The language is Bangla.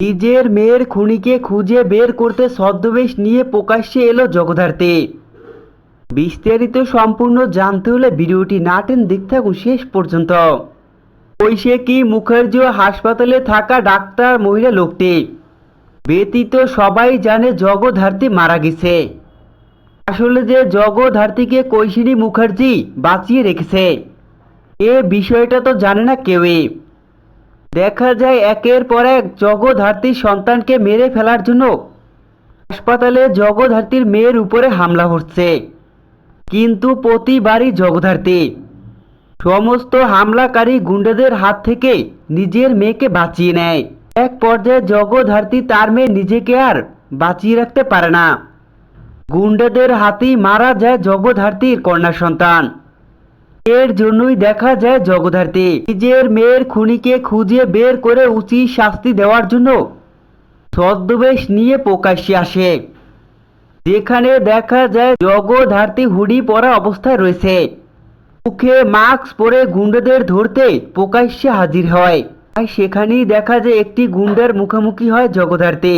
নিজের মেয়ের খুনিকে খুঁজে বের করতে ছদ্মবেশ নিয়ে প্রকাশ্যে এলো জগদ্ধাত্রী। বিস্তারিত সম্পূর্ণ জানতে হলে ভিডিওটি না টেন দেখতে থাকুন শেষ পর্যন্ত। কি মুখার্জি হাসপাতালে থাকা ডাক্তার মহিলা লোকটি। ব্যতীত সবাই জানে জগদ্ধাত্রী মারা গেছে। আসলে যে জগদ্ধাত্রীকে কৈশিনী মুখার্জি বাঁচিয়ে রেখেছে, এ বিষয়টা তো জানে না কেউই। দেখা যায় একের পর এক জগদ্ধাত্রীর সন্তানকে মেরে ফেলার জন্য হাসপাতালে জগদ্ধাত্রীর মেয়ের উপরে হামলা হচ্ছে। কিন্তু প্রতিবারই জগদ্ধাত্রী সমস্ত হামলাকারী গুন্ডাদের হাত থেকে নিজের মেয়েকে বাঁচিয়ে নেয়। এক পর্যায়ে জগদ্ধাত্রী তার মেয়ে নিজেকে আর বাঁচিয়ে রাখতে পারে না। গুন্ডাদের হাতেই মারা যায় জগদ্ধাত্রীর কন্যা সন্তান। এর জন্যই দেখা যায় জগদ্ধাত্রী। নিজের মেয়ের খুনিকে খুঁজে বের করে উচিত শাস্তি দেওয়ার জন্য ছদ্মবেশ নিয়ে প্রকাশ্যে আসে। যেখানে দেখা যায় জগদ্ধাত্রী হুডি পরা অবস্থায় রয়েছে। মুখে মাস্ক পরে গুন্ডাদের ধরতে প্রকাশ্যে হাজির হয়। তাই সেখানেই দেখা যায় একটি গুন্ডার মুখোমুখি হয় জগদ্ধাত্রী।